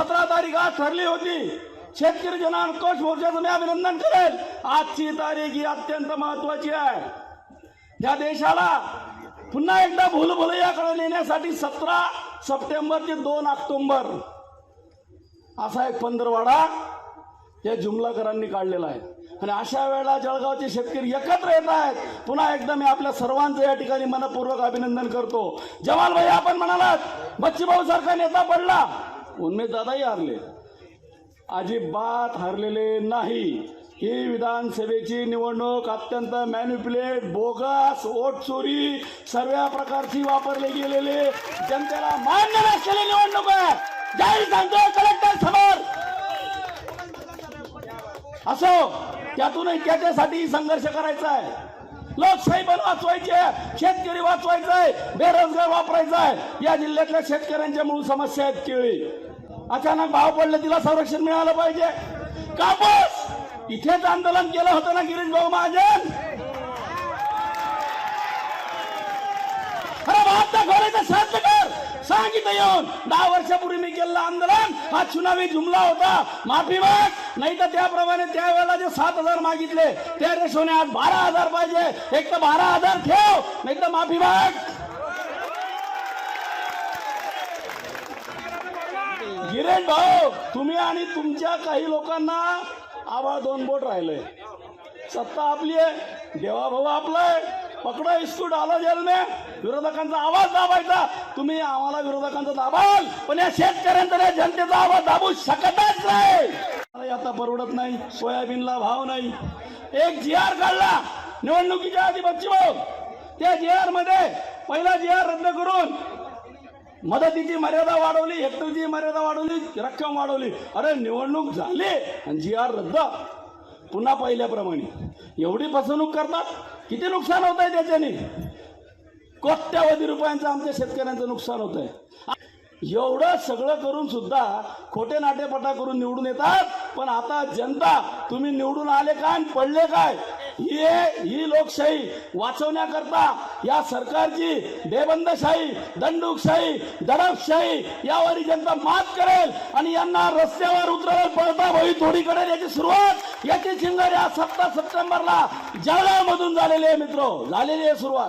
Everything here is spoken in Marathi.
सतरा तारीख आज ठरली होती. शेतकरी जनान कोष मोर्चाचं मी अभिनंदन करेल. आजची तारीख ही अत्यंत महत्वाची आहे. या देशाला पुन्हा एकदा भूलभुलैयाकडे नेण्यासाठी सतरा सप्टेंबर ते दोन ऑक्टोबर. असा एक पंधरवाडा या जुमलाकरांनी काढलेला आहे. आणि अशा वेळेला जळगावचे शेतकरी एकत्र येत आहेत. पुन्हा एकदा मी आपल्या सर्वांचं या ठिकाणी मनपूर्वक अभिनंदन करतो. जमाल भाई आपण म्हणालात बच्चीभाऊ सारखा नेता पडला. उन्मेष दादाही हारले. अजिबात हरलेले नाही. ही विधानसभेची निवडणूक अत्यंत मॅन्युप्युलेट बोगस वोट चोरी सर्व प्रकारची वापरले गेलेले जनतेला मान्य नसलेली निवडणूक आहे. जाहीर सांगतो कलेक्टर समोर. असो त्यातूनही त्याच्यासाठी संघर्ष करायचा आहे. लोकशाही पण वाचवायची आहे शेतकरी वाचवायचा आहे बेरोजगार वापरायचा आहे या जिल्ह्यातल्या शेतकऱ्यांच्या मूळ समस्या आहेत केळी. अचानक भाव पडले तिला संरक्षण मिळालं पाहिजे. कापूस इथेच आंदोलन केलं होतं ना गिरीश भाऊ महाजन? अरे बाप दाखवायचं साध्य सांगितलं येऊन. दहा वर्षापूर्वी मी केलेलं आंदोलन. हा चुनावी जुमला होता. माफी माग. नाही तर त्याप्रमाणे त्यावेळेला जे सात हजार मागितले त्या रेशोने आज बारा हजार पाहिजे. एक तर बारा हजार ठेव नाही तर माफी माग. गिरेन भाऊ तुम्ही आणि तुमच्या काही लोकांना आवाज दोन बोट राहिले सत्ता आपली आहे देवा भाऊ आपला आहे. पकडा इस्कूट आला जेल में विरोधकांचा आवाज दाबायचा. तुम्ही आम्हाला विरोधकांचा दाबाल पण या शेतकऱ्यांचा या जनतेचा आवाज दाबू शकतच नाही. मला आता परवडत नाही सोयाबीनला भाव नाही. एक जी आर काढला निवडणुकीच्या आधी बच्ची भाऊ. त्या जी आरमध्ये पहिला जी आर रद्द करून मदतीची मर्यादा वाढवली हेक्टरची मर्यादा वाढवली रक्कम वाढवली. अरे निवडणूक झाली आणि जी आर रद्द. पुन्हा पहिल्याप्रमाणे. एवढी फसवणूक करतात किती नुकसान होत आहे त्याच्याने? कोट्यावधी रुपयांचं आमच्या शेतकऱ्यांचं नुकसान होत आहे एवढं सगळं करून सुद्धा खोटे नाटेपटा करून निवडून येतात. पण आता जनता तुम्ही निवडून आले काय आणि पडले काय? ही ही लोकशाही वाचवण्याकरता या सरकारची बेबंदशाही दंडुकशाही दडपशाही यावर जनता मात करेल आणि यांना रस्त्यावर उतरवर पळता भई थोडी करेल याची सुरुवात. याची चिंगारी या सत्ता सप्टेंबरला जळगावमधून झालेली आहे मित्र. झालेली आहे सुरुवात.